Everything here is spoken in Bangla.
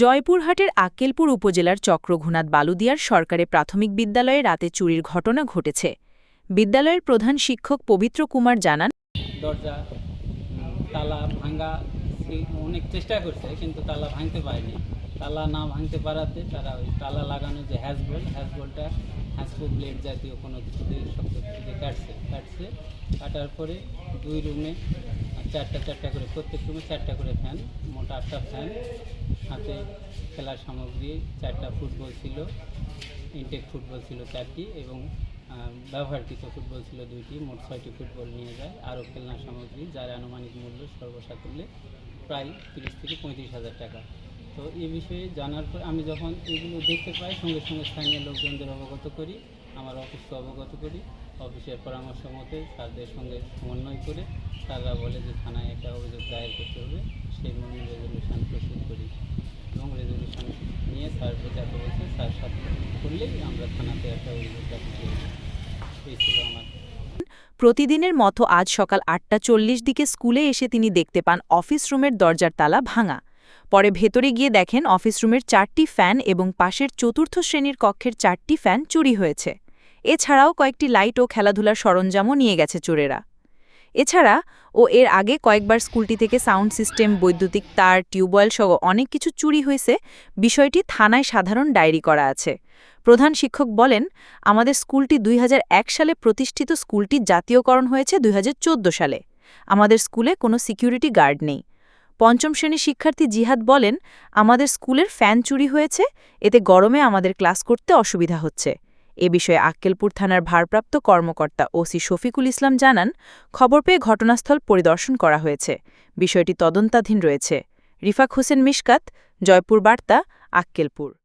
জয়পুরহাটের আক্কেলপুর উপজেলার চক্রঘুনাথ বালুদিয়ার সরকারি প্রাথমিক বিদ্যালয়ে রাতে চুরির ঘটনা ঘটেছে। বিদ্যালয়ের প্রধান শিক্ষক পবিত্র কুমার জানান, দরজা, তালা ভাঙা অনেক চেষ্টা করছে, কিন্তু তালা ভাঙতে পারেনি। তালা না ভাঙতে পারাতে তারা ওই তালা লাগানো যে হ্যাজবল হ্যাজবলটা হ্যাজবো ব্লেড জাতীয় কোনো কিছু দিয়ে শক্ত কিছু কাটছে কাটছে, কাটার পরে দুই রুমে চারটা চারটা করে, প্রত্যেক রুমে চারটা করে ফ্যান, মোট আটটা ফ্যান। হাতে খেলার সামগ্রী, চারটা ফুটবল ছিল ইনটেক ফুটবল ছিল চারটি এবং ব্যবহারকৃত ফুটবল ছিল দুইটি, মোট ছয়টি ফুটবল নিয়ে যায়। আরও খেলনা সামগ্রী, যার আনুমানিক মূল্য সর্বসাকুল্যে প্রায় তিরিশ থেকে পঁয়ত্রিশ হাজার টাকা। তো এই বিষয়ে জানার পর আমি যখন এগুলো দেখতে পাই, সঙ্গে সঙ্গে স্থানীয় লোকজনদের অবগত করি, আমার অফিসকে অবগত করি, অফিসের পরামর্শ মতে স্যারদের সঙ্গে সমন্বয় করে স্যাররা বলে যে থানায় একটা অভিযোগ দায়ের করতে হবে। মর্মে রেজলিউশন প্রস্তুত করি। এবং রেজলিউশন নিয়ে স্যার যাকে বলছে স্যার সাথে করলেই আমরা থানাতে একটা এই ছিল আমার। প্রতিদিনের মতো আজ সকাল আটটা চল্লিশ দিকে স্কুলে এসে তিনি দেখতে পান অফিস রুমের দরজার তালা ভাঙা। পরে ভেতরে গিয়ে দেখেন অফিস রুমের চারটি ফ্যান এবং পাশের চতুর্থ শ্রেণির কক্ষের চারটি ফ্যান চুরি হয়েছে। এছাড়াও কয়েকটি লাইট ও খেলাধুলার সরঞ্জামও নিয়ে গেছে চোরেরা। এছাড়া ও এর আগে কয়েকবার স্কুলটি থেকে সাউন্ড সিস্টেম, বৈদ্যুতিক তার, টিউবওয়েল সহ অনেক কিছু চুরি হয়েছে। বিষয়টি থানায় সাধারণ ডায়েরি করা আছে। প্রধান শিক্ষক বলেন, আমাদের স্কুলটি দুই হাজার এক সালে প্রতিষ্ঠিত স্কুলটি জাতীয়করণ হয়েছে দুই হাজার চোদ্দ সালে। আমাদের স্কুলে কোনো সিকিউরিটি গার্ড নেই। পঞ্চম শ্রেণি শিক্ষার্থী জিহাদ বলেন, আমাদের স্কুলের ফ্যান চুরি হয়েছে, এতে গরমে আমাদের ক্লাস করতে অসুবিধা হচ্ছে। এ বিষয়ে আক্কেলপুর থানার ভারপ্রাপ্ত কর্মকর্তা ওসি শফিকুল ইসলাম জানান, খবর পেয়ে ঘটনাস্থল পরিদর্শন করা হয়েছে। বিষয়টি তদন্তাধীন রয়েছে। রিফাক হোসেন মিশকাত, জয়পুর বার্তা, আক্কেলপুর।